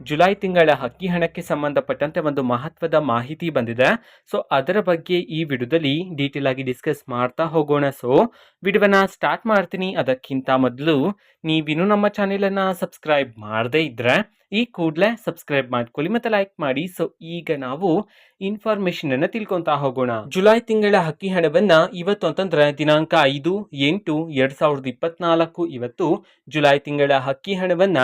July ತಿಂಗಳ ಹಕ್ಕಿ ಹಣಕ್ಕೆ ಸಂಬಂಧಪಟ್ಟಂತೆ ಒಂದು ಮಹತ್ವದ ಮಾಹಿತಿ ಬಂದಿದೆ. ಸೊ ಅದರ ಬಗ್ಗೆ ಈ ವಿಡಿಯೋದಲ್ಲಿ ಡೀಟೇಲ್ ಆಗಿ ಡಿಸ್ಕಸ್ ಮಾಡ್ತಾ ಹೋಗೋಣ. ಸೊ ವಿಡಿಯೋನ ಸ್ಟಾರ್ಟ್ ಮಾಡ್ತೀನಿ. ಅದಕ್ಕಿಂತ ಮೊದಲು ನೀವಿನ್ನೂ ನಮ್ಮ ಚಾನೆಲನ್ನು ಸಬ್ಸ್ಕ್ರೈಬ್ ಮಾಡದೇ ಇದ್ದರೆ ಈ ಕೂಡಲೇ ಸಬ್ಸ್ಕ್ರೈಬ್ ಮಾಡ್ಕೊಳ್ಳಿ ಮತ್ತೆ ಲೈಕ್ ಮಾಡಿ. ಸೊ ಈಗ ನಾವು ಇನ್ಫಾರ್ಮೇಶನ್ ಅನ್ನ ತಿಳ್ಕೊಂತಾ ಹೋಗೋಣ. ಜುಲೈ ತಿಂಗಳ ಹಕ್ಕಿ ಹಣವನ್ನ ಇವತ್ತು ಅಂತಂದ್ರೆ ದಿನಾಂಕ ಐದು ಎಂಟು ಎರಡ್ ಸಾವಿರದ ಇಪ್ಪತ್ನಾಲ್ಕು. ಇವತ್ತು ಜುಲೈ ತಿಂಗಳ ಹಕ್ಕಿ ಹಣವನ್ನ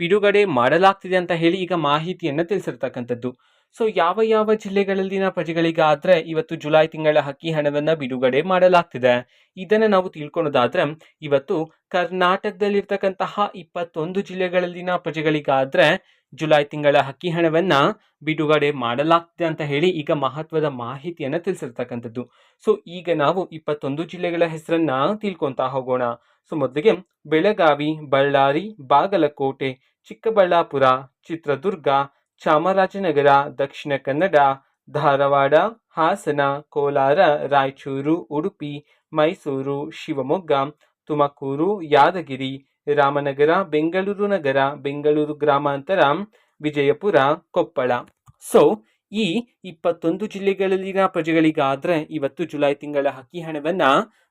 ಬಿಡುಗಡೆ ಮಾಡಲಾಗ್ತಿದೆ ಅಂತ ಹೇಳಿ ಈಗ ಮಾಹಿತಿಯನ್ನು ತಿಳಿಸಿರ್ತಕ್ಕಂಥದ್ದು. ಸೊ ಯಾವ ಯಾವ ಜಿಲ್ಲೆಗಳಲ್ಲಿನ ಪ್ರಜೆಗಳಿಗಾದ್ರೆ ಇವತ್ತು ಜುಲೈ ತಿಂಗಳ ಹಕ್ಕಿ ಹಣವನ್ನ ಬಿಡುಗಡೆ ಮಾಡಲಾಗ್ತಿದೆ. ಇದನ್ನ ನಾವು ತಿಳ್ಕೊಳೋದಾದ್ರೆ, ಇವತ್ತು ಕರ್ನಾಟಕದಲ್ಲಿರ್ತಕ್ಕಂತಹ ಇಪ್ಪತ್ತೊಂದು ಜಿಲ್ಲೆಗಳಲ್ಲಿನ ಪ್ರಜೆಗಳಿಗಾದ್ರೆ ಜುಲೈ ತಿಂಗಳ ಹಕ್ಕಿ ಹಣವನ್ನ ಬಿಡುಗಡೆ ಮಾಡಲಾಗ್ತಿದೆ ಅಂತ ಹೇಳಿ ಈಗ ಮಹತ್ವದ ಮಾಹಿತಿಯನ್ನು ತಿಳಿಸಿರ್ತಕ್ಕಂಥದ್ದು. ಸೊ ಈಗ ನಾವು ಇಪ್ಪತ್ತೊಂದು ಜಿಲ್ಲೆಗಳ ಹೆಸರನ್ನ ತಿಳ್ಕೊತಾ ಹೋಗೋಣ. ಸೊ ಮೊದಲಿಗೆ ಬೆಳಗಾವಿ, ಬಳ್ಳಾರಿ, ಬಾಗಲಕೋಟೆ ಚಿಕ್ಕಬಳ್ಳಾಪುರ, ಚಿತ್ರದುರ್ಗ, ಚಾಮರಾಜನಗರ, ದಕ್ಷಿಣ ಕನ್ನಡ, ಧಾರವಾಡ, ಹಾಸನ, ಕೋಲಾರ, ರಾಯಚೂರು, ಉಡುಪಿ, ಮೈಸೂರು, ಶಿವಮೊಗ್ಗ, ತುಮಕೂರು, ಯಾದಗಿರಿ, ರಾಮನಗರ, ಬೆಂಗಳೂರು ನಗರ, ಬೆಂಗಳೂರು ಗ್ರಾಮಾಂತರ, ವಿಜಯಪುರ, ಕೊಪ್ಪಳ. ಸೊ ಈ ಇಪ್ಪತ್ತೊಂದು ಜಿಲ್ಲೆಗಳಲ್ಲಿನ ಪ್ರಜೆಗಳಿಗಾದ್ರೆ ಇವತ್ತು ಜುಲೈ ತಿಂಗಳ ಹಕ್ಕಿ ಹಣವನ್ನ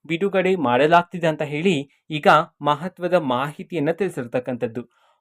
ಬಿಡುಗಡೆ ಮಾಡಲಾಗ್ತಿದೆ ಅಂತ ಹೇಳಿ ಈಗ ಮಹತ್ವದ ಮಾಹಿತಿಯನ್ನ ತಿಳಿಸಿರ್ತಕ್ಕಂಥದ್ದು.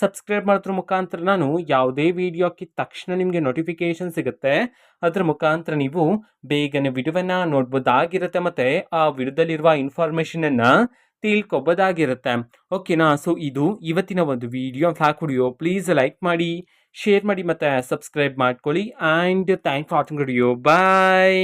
ಸಬ್ಸ್ಕ್ರೈಬ್ ಮಾಡೋದ್ರ ಮುಖಾಂತರ ನಾನು ಯಾವುದೇ ವಿಡಿಯೋ ಹಾಕಿದ ತಕ್ಷಣ ನಿಮಗೆ ನೋಟಿಫಿಕೇಶನ್ ಸಿಗುತ್ತೆ. ಅದರ ಮುಖಾಂತರ ನೀವು ಬೇಗನೆ ವಿಡಿಯೋವನ್ನು ನೋಡ್ಬೋದಾಗಿರುತ್ತೆ ಮತ್ತು ಆ ವಿಡಿಯೋದಲ್ಲಿರುವ ಇನ್ಫಾರ್ಮೇಷನನ್ನು ತಿಳ್ಕೊಬೋದಾಗಿರುತ್ತೆ. ಓಕೆನಾ ಸೊ ಇದು ಇವತ್ತಿನ ಒಂದು video vlog video please like ಮಾಡಿ ಶೇರ್ ಮಾಡಿ ಮತ್ತು ಸಬ್ಸ್ಕ್ರೈಬ್ ಮಾಡ್ಕೊಳ್ಳಿ. And thank for watching video bye